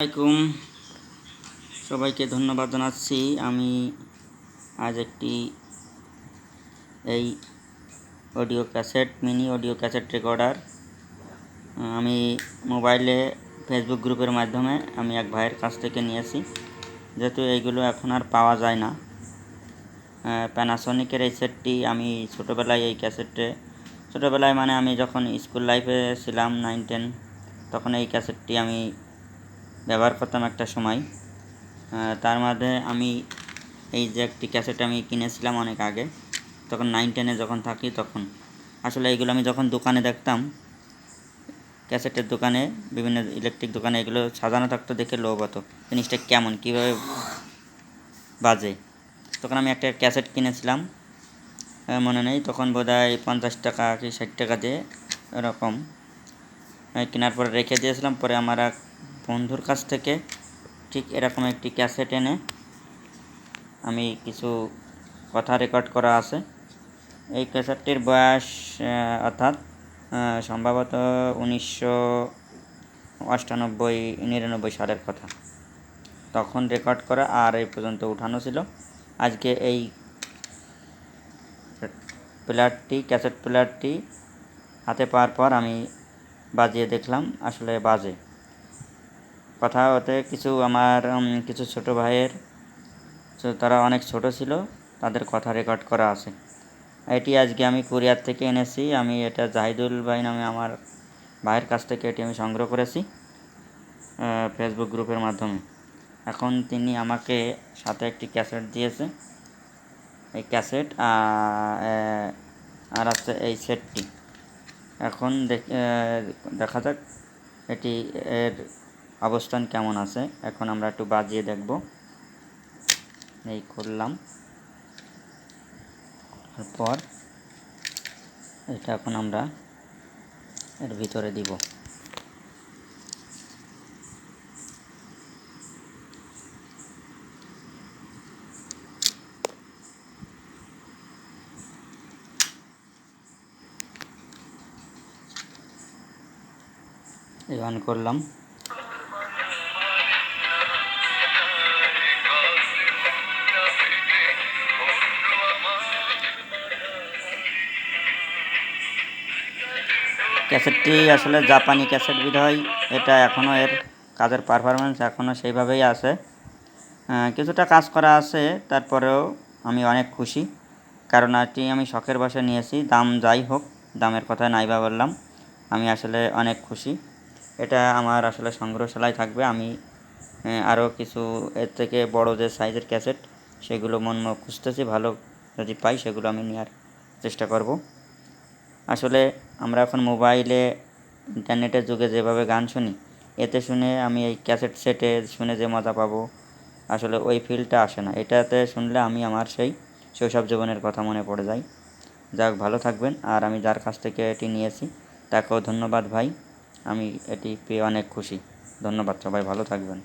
আসসালামাইকুম সবাইকে ধন্যবাদ জানাচ্ছি। আমি আজ একটি এই audio cassette, mini audio cassette recorder. আমি মোবাইলে ফেসবুক গ্রুপের মাধ্যমে আমি এক ভাইয়ের কাছ থেকে নিয়েছি। যেহেতু এইগুলো এখন আর পাওয়া যায় না। প্যানাসনিকের এই সেটটি আমি ছোটোবেলায় এই ক্যাসেটে, ছোটোবেলায় মানে আমি যখন স্কুল লাইফে ছিলাম নাইন টেন তখন এই ক্যাসেটটি আমি ব্যবহার করতাম একটা সময়। তার মধ্যে আমি এই যে একটি ক্যাসেট আমি কিনেছিলাম অনেক আগে, তখন নাইন টেনে যখন থাকি তখন। আসলে এইগুলো আমি যখন দোকানে দেখতাম, ক্যাসেটের দোকানে, বিভিন্ন ইলেকট্রিক দোকানে এগুলো সাজানো থাকতো দেখে লোভ হতো, জিনিসটা কেমন, কীভাবে বাজে। তখন আমি একটা ক্যাসেট কিনেছিলাম মনে নেই, তখন বোধ হয় পঞ্চাশ টাকা কি ষাট টাকা দিয়ে এরকম। কেনার পরে রেখে দিয়েছিলাম, পরে আমার এক বন্ধুর কাছ থেকে ঠিক এরকম একটি ক্যাসেট এনে আমি কিছু কথা রেকর্ড করা আছে। এই ক্যাসেটটির বয়স অর্থাৎ সম্ভবত উনিশশো অষ্টানব্বই, নিরানব্বই সালের কথা। তখন রেকর্ড করা আর এই পর্যন্ত উঠানো ছিল। আজকে এই প্লেয়ারটি, ক্যাসেট প্লেয়ারটি হাতে পাওয়ার পর আমি বাজিয়ে দেখলাম, আসলে বাজে। কথা হতে কিছু আমার কিছু ছোট ভাইয়ের তারা অনেক ছোট ছিল, তাদের কথা রেকর্ড করা আছে। এটি আজকে আমি কুরিয়ার থেকে এনেছি, আমি এটা জাহিদুল ভাই নামে আমার ভাইয়ের কাছ থেকে এটি আমি সংগ্রহ করেছি ফেসবুক গ্রুপের মাধ্যমে। এখন তিনি আমাকে সাথে একটি ক্যাসেট দিয়েছে, এই ক্যাসেট আর আছে এই সেটটি। এখন দেখা যাক, এটি এর অবস্থান কেমন আছে? এখন আমরা একটু বাজিয়ে দেখব। এই করলাম। তারপর এটা এখন আমরা এর ভিতরে দিব। এই অন করলাম। ক্যাসেটটি আসলে জাপানি ক্যাসেট বিধয় এটা এখনও এর কাজের পারফরমেন্স এখনও সেইভাবেই আছে। কিছুটা কাজ করা আছে, তারপরেও আমি অনেক খুশি। কারণ এটি আমি শখের বসে নিয়েছি, দাম যাই হোক, দামের কথা নাইবা বললাম, আমি আসলে অনেক খুশি। এটা আমার আসলে সংগ্রহশালায় থাকবে, আমি আরও কিছু, এর থেকে বড় যে সাইজের ক্যাসেট, সেগুলো মন খুঁজতেছি, ভালো যদি পাই, সেগুলো আমি নেওয়ার চেষ্টা করব। আসলে আমরা এখন মোবাইলে, ইন্টারনেটের যুগে যেভাবে গান শুনি, এতে শুনে আমি এই ক্যাসেট সেটে শুনে যে মজা পাবো, আসলে ওই ফিলটা আসে না। এটাতে শুনলে আমি আমার সেই শৈশব জীবনের কথা মনে পড়ে যায়। যাক, ভালো থাকবেন। আর আমি যার কাছ থেকে এটি নিয়েছি, তাকেও ধন্যবাদ ভাই। আমি এটি পেয়ে অনেক খুশি। ধন্যবাদ সবাই, ভালো থাকবেন।